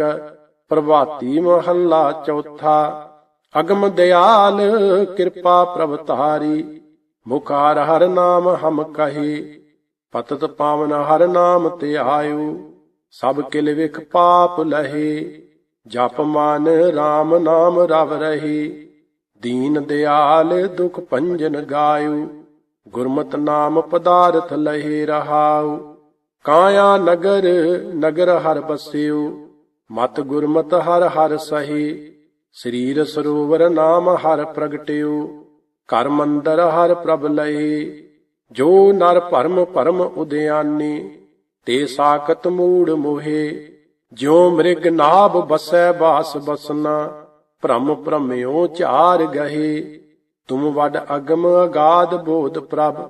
ਏਕ ਪ੍ਰਭਾਤੀ ਮਹੱਲਾ ਚੌਥਾ, ਅਗਮ ਦਿਆਲ ਕਿਰਪਾ ਪ੍ਰਭ ਤਾਰੀ ਮੁਖਾਰ ਹਰ ਨਾਮ ਹਮ ਕਹੇ, ਪਤਤ ਪਾਵਨ ਹਰ ਨਾਮ ਤੇ ਆਇਓ, ਸਭ ਕਿਲ ਵਿਖ ਪਾਪ ਲਹੇ, ਜਪ ਮਨ RAM ਨਾਮ ਰਵ ਰਹੀ, ਦੀਨ ਦਿਆਲ ਦੁਖ ਪੰਜਨ ਗਾਇਓ, ਗੁਰਮਤਿ ਨਾਮ ਪਦਾਰਥ ਲਹੇ ਰਹਾਉ ਕਾਇਆ ਨਗਰ ਨਗਰ ਹਰ ਬਸਿਓ ਮਤ ਗੁਰਮਤ ਹਰ ਹਰ ਸਹੀ, ਸਰੀਰ ਸਰੋਵਰ ਨਾਮ ਹਰ ਪ੍ਰਗਟਿਓ ਘਰ ਮੰਦਰ ਹਰ ਪ੍ਰਭ ਲਏ ਜੋ ਨਰ ਭਰਮ ਭਰਮ ਉਦਿਆਨੀ, ਤੇ ਸਾਖਤ ਮੂੜ ਮੋਹੇ, ਜਿਉ ਮ੍ਰਿਗ ਨਾਭ ਬਸੈ ਬਾਸ ਬਸਨਾ, ਭ੍ਰਮ ਭ੍ਰਮਿਓ ਚਾਰ ਗਹੇ, ਤੁਮ ਵਡ ਅਗਮ ਅਗਾਦ ਬੋਧ ਪ੍ਰਭ,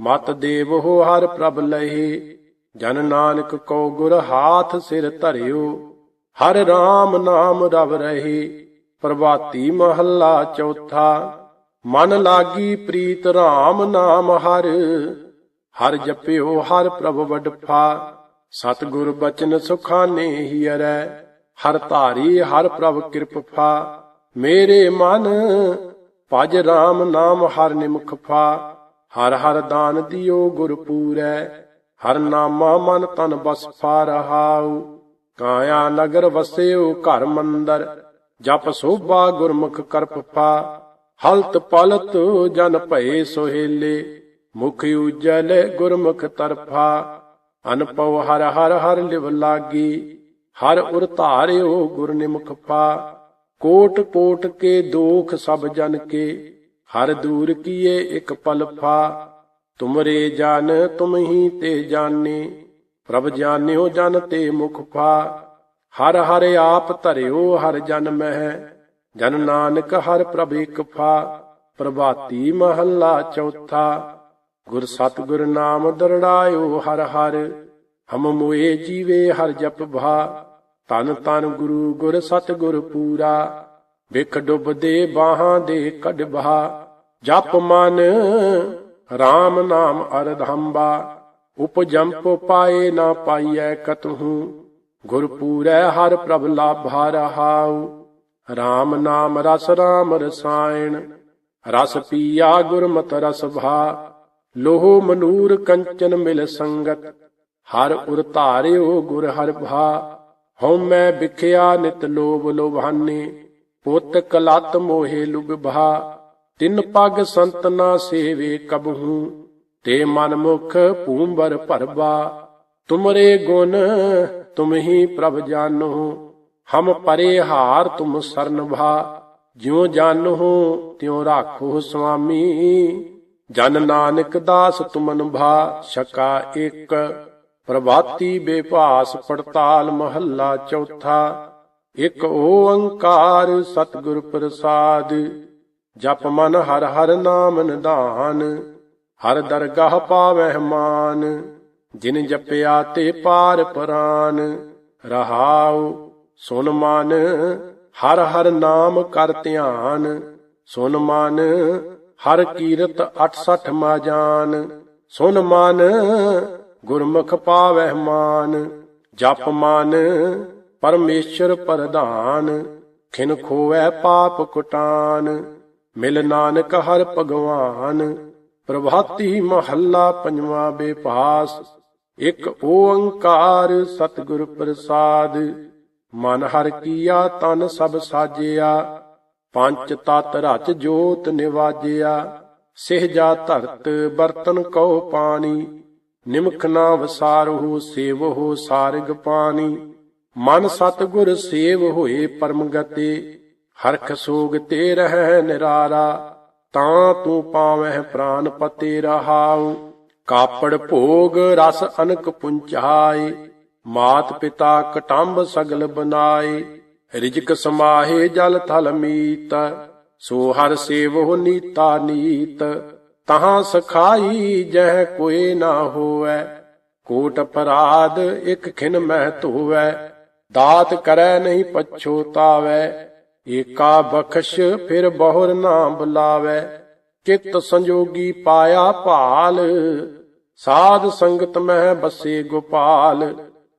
ਮਤ ਦੇਵ ਹੋ ਹਰ ਪ੍ਰਭ ਲਹੇ, ਜਨ ਨਾਨਕ ਕੋ ਗੁਰ ਹਾਥ ਸਿਰ ਧਰਿਓ ਹਰ RAM ਨਾਮ ਰਵ ਰਹੇ, ਪ੍ਰਭਾਤੀ ਮਹੱਲਾ ਚੌਥਾ। ਮਨ ਲਾਗੀ ਪ੍ਰੀਤ RAM ਨਾਮ ਹਰ ਹਰ ਜਪਿਓ ਹਰ ਪ੍ਰਭ ਵਡਫਾ। ਸਤਿਗੁਰ ਬਚਨ ਸੁਖਾਨੇ ਹੀ ਅਰੈ, ਹਰ ਧਾਰੀ ਹਰ ਪ੍ਰਭ ਕਿਰਪਾ। ਮੇਰੇ ਮਨ, ਭਜ RAM ਨਾਮ ਹਰ ਨਿਮਖ ਫਾ। ਹਰ ਹਰ ਦਾਨ ਦਿਓ ਗੁਰ ਪੂਰੈ, ਹਰ ਨਾਮਾ ਮਨ ਤਨ ਬਸ ਫਾ ਰਹਾਉ। ਕਾਇਆ ਨਗਰ ਵਸਿਓ ਘਰ ਮੰਦਰ, ਜਪ ਸੋਭਾ ਗੁਰਮੁਖ ਕਰਪ ਹਲਤ ਪਲਤ ਜਨ ਭਏ ਸੋਹੇਲੇ, ਮੁਖ ਉਜਲ ਗੁਰਮੁਖ ਤਰਫਾ। ਅਨਪਉ ਹਰ ਹਰ ਹਰ ਲਿਵ ਲਾਗੀ, ਹਰ ਉਰ ਧਾਰਿਓ ਗੁਰ ਨਿਮਖ ਪਾ। ਕੋਟ ਕੋਟ ਕੇ ਦੋਖ ਸਭ ਜਨ ਕੇ, ਹਰ ਦੂਰ ਕੀਏ ਇਕ ਪਲ ਫਾ ਤੁਮਰੇ ਜਾਨ ਤੁਮ ਹੀ ਤੇ ਜਾਣੇ ਪ੍ਰਭ ਜਾਣਿਓ ਜਨ ਤੇ ਮੁਖ ਫਾ ਹਰ ਹਰ ਆਪ ਧਰਿਓ, ਹਰ ਜਨ ਮਹਿ, ਜਨ ਨਾਨਕ ਹਰ ਪ੍ਰਭ ਇਕ ਫਾ, ਪ੍ਰਭਾਤੀ ਮਹੱਲਾ ਚੌਥਾ, ਗੁਰ ਸਤਿਗੁਰ ਨਾਮ ਦਰੜਾਇਓ ਹਰ ਹਰ, ਹਮ ਮੋਏ ਜੀਵੇ ਹਰ ਜਪ ਭਾ ਤਨ ਤਨ ਗੁਰੂ ਗੁਰ ਸਤਿਗੁਰ ਪੂਰਾ, ਵਿਖ ਡੁੱਬਦੇ ਬਾਹਾਂ ਦੇ ਕੱਢ ਬਹਾ, ਜਪ ਮਨ RAM ਨਾਮ ਅਰਧ ਹੰਬਾ ਉਪਜੰਪ ਪਾਏ ਨਾ ਪਾਈਐ ਕਤਹੂ ਗੁਰ ਪੂਰੈ ਹਰ ਪ੍ਰਭ ਲਾਭਾ ਰਹਾਉ। RAM ਨਾਮ ਰਸ RAM ਰਸਾਇਣ, ਰਸ ਪੀਆ ਗੁਰਮਤਿ ਰਸ ਭਾ। ਲੋਹ ਮਨੂਰ ਕੰਚਨ ਮਿਲ ਸੰਗਤ, ਹਰ ਉਰ ਧਾਰਿਓ ਗੁਰ ਹਰ ਭਾ। ਹਉ ਮੈਂ ਵਿਖਿਆ ਨਿਤ ਲੋਭ ਲੋਭਾਨੇ, ਪੁੱਤ ਕਲਤ ਮੋਹਿ ਲੁਗ ਭਾ ਤਿੰਨ ਪਗ ਸੰਤ ਨਾ ਸੇਵੇ ਕਬਹੂ ਤੇ ਮਨ ਮੁਖ ਭੂੰਬਰ ਭਰਬਾ, ਤੁਮਰੇ ਗੁਣ ਤੁਮ ਹੀ ਪ੍ਰਭ ਜਾਨੋ ਹਮ ਪਰੇ ਹਾਰ ਤੁਮ ਸਰਨ ਭਾ, ਜਿਉ ਜਾਨੋ ਤਿਉ ਰਾਖੋ ਸੁਆਮੀ, ਜਨ ਨਾਨਕ ਦਾਸ ਤੁਮਨ ਭਾ ਸਕਾ ਇੱਕ ਪ੍ਰਭਾਤੀ ਬੇਭਾਸ ਪੜਤਾਲ ਮਹੱਲਾ ਚੌਥਾ, ਇੱਕ ਓੰਕਾਰ ਸਤਿਗੁਰ ਪ੍ਰਸਾਦ, ਜਪ ਮਨ ਹਰ ਹਰ ਨਾਮ ਨਿਧਾਨ ਹਰ ਦਰਗਾਹ ਪਾਵਹਿ ਮਾਨ, ਜਿਨ ਜਪਿਆ ਤੇ ਪਾਰ ਪਰਾਨ। ਰਹਾਉ ਸੁਨ ਮਨ, ਹਰ ਹਰ ਨਾਮ ਕਰ ਧਿਆਨ। ਸੁਨ ਮਨ, ਹਰ ਕੀਰਤ 68 ਮਾ ਜਾਨ। ਸੁਨ ਮਨ, ਗੁਰਮੁਖ ਪਾਵਹਿ ਮਾਨ। ਜਪ ਮਨ, ਪਰਮੇਸ਼ਰ ਪ੍ਰਧਾਨ। ਖਿਨ ਖੋਵੈ ਪਾਪ ਕੁਟਾਨ। ਮਿਲ ਨਾਨਕ ਹਰ ਭਗਵਾਨ। ਪ੍ਰਭਾਤੀ ਮਹੱਲਾ ਪੰਜਵਾ ਬੇਪਾਸ, ਇੱਕ ਓੰਕਾਰ ਸਤਿਗੁਰ ਪ੍ਰਸਾਦ। ਮਨ ਹਰ ਕੀਆ ਤਨ ਸਭ ਸਾਜਿਆ, ਪੰਜ ਤਤ ਰਚ ਜੋਤ ਨਿਵਾਜਿਆ। ਸਿਹਜਾ ਧਰਤ ਬਰਤਨ ਕਉ ਪਾਣੀ, ਨਿਮਖ ਨਾ ਵਸਾਰਹੁ ਸੇਵਹੁ ਸਾਰਗ ਪਾਣੀ। ਮਨ ਸਤਗੁਰ ਸੇਵ ਹੋਏ ਪਰਮ ਗਤੇ ਹਰਖ ਸੋਗ ਤੇ ਰਹਿ ਨਿਰਾਰਾ। ਤਾਂ ਤੂੰ ਪਾਵਹਿ ਪ੍ਰਾਨ ਪਤੇ ਰਹਾਉ। ਕਾਪੜ ਭੋਗ ਰਸ ਅਨਕ ਪੁੰਚਾਏ ਮਾਤ ਪਿਤਾ ਕਟੰਬ ਸਗਲ ਬਨਾਏ। ਰਿਜਕ ਸਮਾਹੇ ਜਲ ਥਲ ਮੀਤ। ਸੋ ਹਰ ਸੇਵੋ ਨੀਤਾ ਨੀਤ। ਤਹਾਂ ਸਖਾਈ ਜਹ ਕੋਈ ਨਾ ਹੋਵੈ। ਕੋਟ ਅਪਰਾਧ ਇਕ ਖਿਨ ਮਹਿ ਧੋਵੈ। ਦਾਤ ਕਰੈ ਨਹੀਂ ਪਛੋਤਾਵੈ ਏਕਾ ਬਖਸ਼ ਫਿਰ ਬਹੁਰ ਨਾ ਬੁਲਾਵੈ ਕਿਤ ਸੰਜੋਗੀ ਪਾਇਆ ਭਾਲ। ਸਾਧ ਸੰਗਤ ਮਹਿ ਬਸੇ ਗੋਪਾਲ,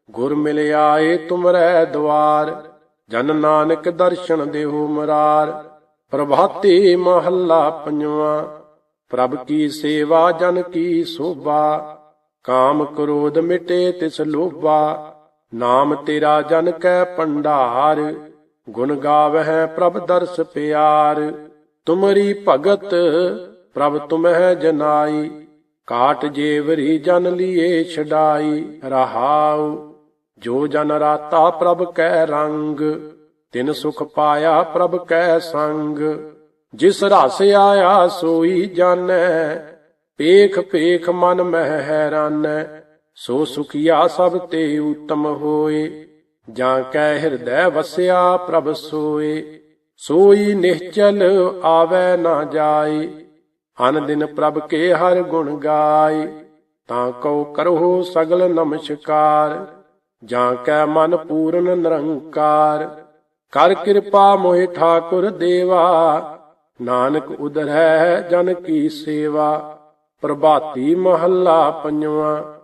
ਗੁਰ ਮਿਲਿਆ ਆਏ ਤੁਮਰੈ ਦੁਆਰ ਜਨ ਨਾਨਕ ਦਰਸ਼ਨ ਦੇਹੁ ਮਰਾਰ, ਪ੍ਰਭਾਤੇ ਮਹੱਲਾ ਪੰਜਵਾ। ਪ੍ਰਭ ਕੀ ਸੇਵਾ, ਜਨ ਕੀ ਸੋਭਾ, ਕਾਮ ਕ੍ਰੋਧ ਮਿਟੇ ਤਿਸ ਲੋਭਾ। ਨਾਮ ਤੇਰਾ ਜਨ ਕੈ ਪੰਡਾਰ ਗੁਣ ਗਾਵਹਿ ਪ੍ਰਭ ਦਰਸ ਪਿਆਰ, ਤੁਮਰੀ ਭਗਤ ਪ੍ਰਭ ਤੁਮਹਿ ਜਨਾਈ, ਕਾਟ ਜੇਵਰੀ ਜਨ ਲੀਏ ਛਡਾਈ, ਰਹਾਉ, ਜੋ ਜਨ ਰਾਤਾ ਪ੍ਰਭ ਕੈ ਰੰਗ, ਤਿਨ ਸੁਖ ਪਾਇਆ ਪ੍ਰਭ ਕੈ ਸੰਗ, ਜਿਸ ਰਸ ਆਇਆ ਸੋਈ ਜਾਣੈ, ਪੇਖ ਪੇਖ ਮਨ ਮਹਿ ਹੈਰਾਨੈ, ਸੋ ਸੁਖੀਆ ਸਭ ਤੇ ਉਤਮ ਹੋਏ। ਜਾਂ ਕੈ ਹਿਰਦੈ ਵਸਿਆ ਪ੍ਰਭ ਸੋਏ, ਸੋਈ ਨਿਹਚਲ ਆਵੈ ਨਾ ਜਾਏ, ਅਨ ਦਿਨ ਪ੍ਰਭ ਕੇ ਹਰ ਗੁਣ ਗਾਏ, ਤਾਂ ਕਉ ਕਰੋ ਸਗਲ ਨਮਸਕਾਰ, ਜਾਂ ਕੈ ਮਨ ਪੂਰਨ ਨਿਰੰਕਾਰ, ਕਰ ਕਿਰਪਾ ਮੋਹਿ ਠਾਕੁਰ ਦੇਵਾ, ਨਾਨਕ ਉਦਰੈ ਜਨ ਕੀ ਸੇਵਾ, ਪ੍ਰਭਾਤੀ ਮਹੱਲਾ ਪੰਜਵਾ,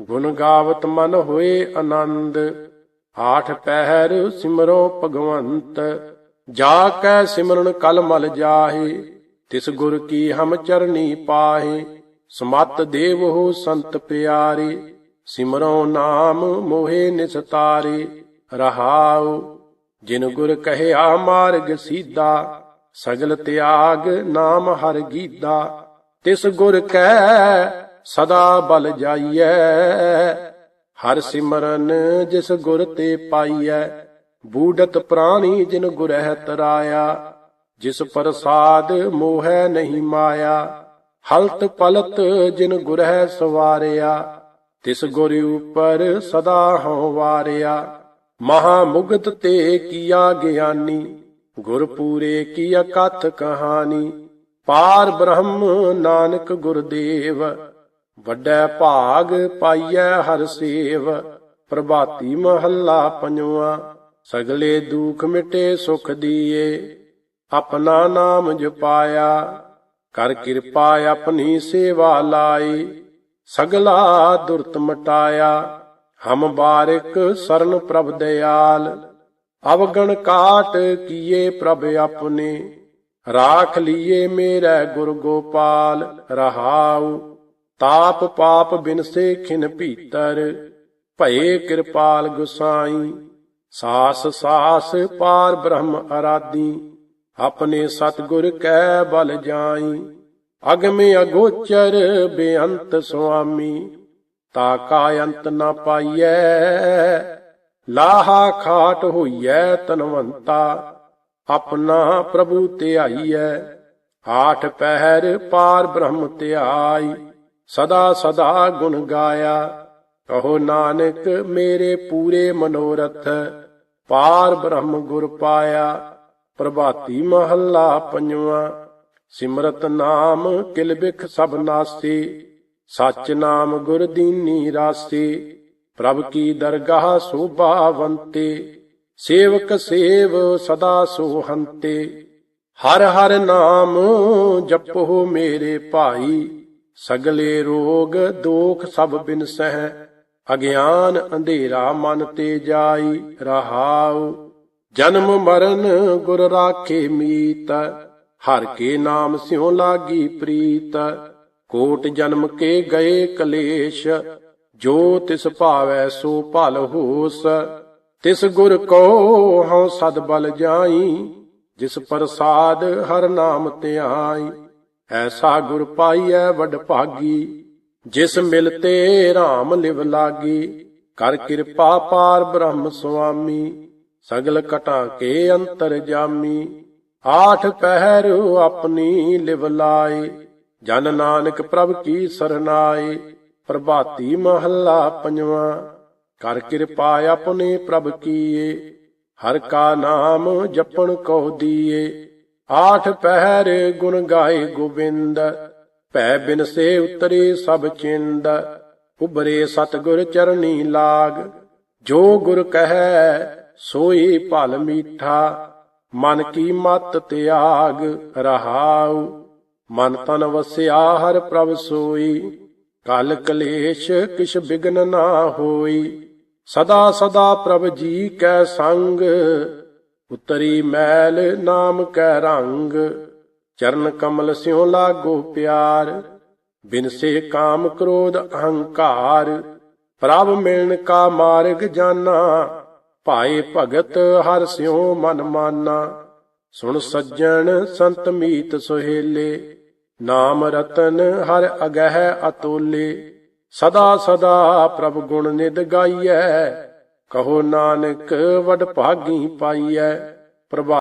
ਗੁਣ ਗਾਵਤ ਮਨ ਹੋਏ ਆਨੰਦ ਆਠ ਪਹਿਰ ਸਿਮਰੋ ਭਗਵੰਤ, ਜਾ ਕੈ ਸਿਮਰਨ ਕਲ ਮਲ ਜਾਹੇ, ਤਿਸ ਗੁਰ ਕੀ ਹਮ ਚਰਨੀ ਪਾਹੇ, ਸਮਤ ਦੇਵ ਹੋ ਸੰਤ ਪਿਆਰੇ, ਸਿਮਰੋ ਨਾਮ ਮੋਹੇ ਨਿਸਤਾਰੇ ਰਹਾਉ, ਜਿਨ ਗੁਰ ਕਹਿਆ ਮਾਰਗ ਸੀਧਾ ਸਜਲ ਤਿਆਗ ਨਾਮ ਹਰ ਗੀਦਾ, ਤਿਸ ਗੁਰ ਕੈ ਸਦਾ ਬਲ ਜਾਈਐ। ਹਰ ਸਿਮਰਨ ਜਿਸ ਗੁਰ ਤੇ ਪਾਈਐ ਬੂਡਤ ਪ੍ਰਾਣੀ ਜਿਨ ਗੁਰਹਿ ਤਰਾਇਆ ਜਿਸ ਪ੍ਰਸਾਦ ਮੋਹੈ ਨਹੀਂ ਮਾਇਆ, ਹਲਤ ਪਲਤ ਜਿਨ ਗੁਰਹਿ ਸਵਾਰਿਆ। ਤਿਸ ਗੁਰ ਉਪਰ ਸਦਾ ਹਉ ਵਾਰਿਆ। ਮਹਾ ਮੁਗਤ ਤੇ ਕੀਆ ਗਿਆਨੀ ਗੁਰ ਪੂਰੇ ਕੀ ਅਕਥ ਕਹਾਣੀ। ਪਾਰ ਬ੍ਰਹਮ ਨਾਨਕ ਗੁਰਦੇਵ ਵੱਡਾ ਭਾਗ ਪਾਈਐ ਹਰ ਸੇਵ, ਪ੍ਰਭਾਤੀ ਮਹੱਲਾ ਪੰਜਵਾ, ਸਗਲੇ ਦੁਖ ਮਿਟੇ ਸੁਖ ਦੀਏ, ਆਪਣਾ ਨਾਮ ਜਪਾਇਆ, ਕਰ ਕਿਰਪਾ ਆਪਣੀ ਸੇਵਾ ਲਾਈ ਸਗਲਾ ਦੁਰਤ ਮਟਾਇਆ, ਹਮ ਬਾਰਿਕ ਸਰਨ ਪ੍ਰਭ ਦਿਆਲ, ਅਵਗਣ ਕਾਟ ਕੀਏ ਪ੍ਰਭ ਆਪਣੇ, ਰਾਖ ਲੀਏ ਮੇਰਾ ਗੁਰ ਗੋਪਾਲ, ਰਹਾਉ ਤਾਪ ਪਾਪ ਬਿਨਸੇ ਖਿਨ ਭੀਤਰ, ਭਏ ਕਿਰਪਾਲ ਗੁਸਾਈ। ਸਾਸ ਸਾਸ ਪਾਰ ਬ੍ਰਹਮ ਅਰਾਦੀ ਆਪਣੇ ਸਤਗੁਰ ਕੈ ਬਲ ਜਾਈ। ਅਗਮੇ ਅਗੋਚਰ ਬੇਅੰਤ ਸੁਆਮੀ, ਤਾ ਕਾ ਅੰਤ ਨ ਪਾਈਐ। ਲਾਹਾ ਖਾਟ ਹੋਈਐ ਤਨਵੰਤਾ, ਆਪਣਾ ਪ੍ਰਭੂ ਧਿਆਈਐ। ਆਠ ਪਹਿਰ ਪਾਰ ਬ੍ਰਹਮ ਧਿਆਈ। ਸਦਾ ਸਦਾ ਗੁਣ ਗਾਇਆ। ਕਹੋ ਨਾਨਕ, ਮੇਰੇ ਪੂਰੇ ਮਨੋਰਥ, ਪਾਰ ਬ੍ਰਹਮ ਗੁਰ ਪਾਇਆ। ਪ੍ਰਭਾਤੀ ਮਹੱਲਾ ਪੰਜਵਾ, ਸਿਮਰਤ ਨਾਮ ਕਿਲਬਿਖ ਸਭ ਨਾਸੀ। ਸਚ ਨਾਮ ਗੁਰ ਦੀਨੀ ਰਾਸੀ। ਪ੍ਰਭ ਕੀ ਦਰਗਾਹ ਸੋਭਾਵੰਤੇ ਸੇਵਕ ਸੇਵ ਸਦਾ ਸੋਹੰਤੇ। ਹਰ ਹਰ ਨਾਮ ਜਪੋ ਮੇਰੇ ਭਾਈ। ਸਗਲੇ ਰੋਗ ਦੋਖ ਸਭ ਬਿਨਸਹਿ ਅਗਿਆਨ ਅੰਧੇਰਾ ਮਨ ਤੇ ਜਾਈ ਰਹਾਉ। ਜਨਮ ਮਰਨ ਗੁਰ ਰਾਖੇ ਮੀਤ, ਹਰ ਕੇ ਨਾਮ ਸਿਉ ਲਾਗੀ ਪ੍ਰੀਤ। ਕੋਟ ਜਨਮ ਕੇ ਗਏ ਕਲੇਸ਼, ਜੋ ਤਿਸ ਭਾਵੈ ਸੋ ਭਲ ਹੋਸ। ਤਿਸ ਗੁਰ ਕੋ ਹਉ ਸਦ ਬਲ ਜਾਈ, ਜਿਸ ਪ੍ਰਸਾਦ ਹਰ ਨਾਮ ਧਿਆਈ ਐਸਾ ਗੁਰ ਪਾਈਐ ਵਡ ਭਾਗੀ, ਜਿਸ ਮਿਲਤੇ RAM ਲਿਵ ਲਾਗੀ। ਕਰ ਕਿਰਪਾ ਪਾਰ ਬ੍ਰਹਮ ਸੁਆਮੀ, ਸਗਲ ਕਟਾ ਕੇ ਅੰਤਰ ਜਾਮੀ। ਆਠ ਪਹਿਰ ਆਪਣੀ ਲਿਵ ਲਾਏ, ਜਨ ਨਾਨਕ ਪ੍ਰਭ ਕੀ ਸਰਨਾਏ, ਪ੍ਰਭਾਤੀ ਮਹੱਲਾ ਪੰਜਵਾ। ਕਰ ਕਿਰਪਾ ਆਪਣੇ ਪ੍ਰਭ ਕੀਏ, ਹਰ ਕਾ ਨਾਮ ਜਪਣ ਕੋ ਦੀਏ। ਆਠ ਪਹਿਰ ਗੁਣ ਗਾਏ ਗੋਬਿੰਦ, ਭੈ ਬਿਨ ਸੇ ਉਤਰੇ ਸਭ ਚਿੰਦ ਉਬਰੇ ਸਤਗੁਰ ਚਰਨੀ ਲਾਗ। ਜੋ ਗੁਰ ਕਹੈ, ਸੋਈ ਭਲ ਮੀਠਾ, ਮਨ ਕੀ ਮਤ ਤਿਆਗ ਰਹਾਉ। ਮਨ ਤਨ ਵਸਿਆ ਹਰ ਪ੍ਰਭ ਸੋਈ, ਕਲ ਕਲੇਸ਼ ਕਿਛ ਬਿਗਨ ਨਾ ਹੋਈ। ਸਦਾ ਸਦਾ ਪ੍ਰਭ ਜੀ ਕੈ ਸੰਗ ਉਤਰੀ ਮੈਲ ਨਾਮ ਕੈ ਰੰਗ, ਚਰਨ ਕਮਲ ਸਿਉ ਲਾਗੋ ਪਿਆਰ। ਬਿਨਸੇ ਕਾਮ ਕ੍ਰੋਧ ਅਹੰਕਾਰ, ਪ੍ਰਭ ਮਿਲਨ ਕਾ ਮਾਰਗ ਜਾਨਾ। ਭਾਏ ਭਗਤ ਹਰ ਸਿਉ ਮਨ ਮਾਨਾ। ਸੁਣ ਸੱਜਣ ਸੰਤ ਮੀਤ ਸੁਹੇਲੇ, ਨਾਮ ਰਤਨ ਹਰ ਅਗਹਿ ਅਤੋਲੇ। ਸਦਾ ਸਦਾ ਪ੍ਰਭ ਗੁਣ ਨਿਦ ਗਾਈਐ ਕਹੋ ਨਾਨਕ ਵਡ ਭਾਗੀ ਪਾਈਐ ਪ੍ਰਭਾ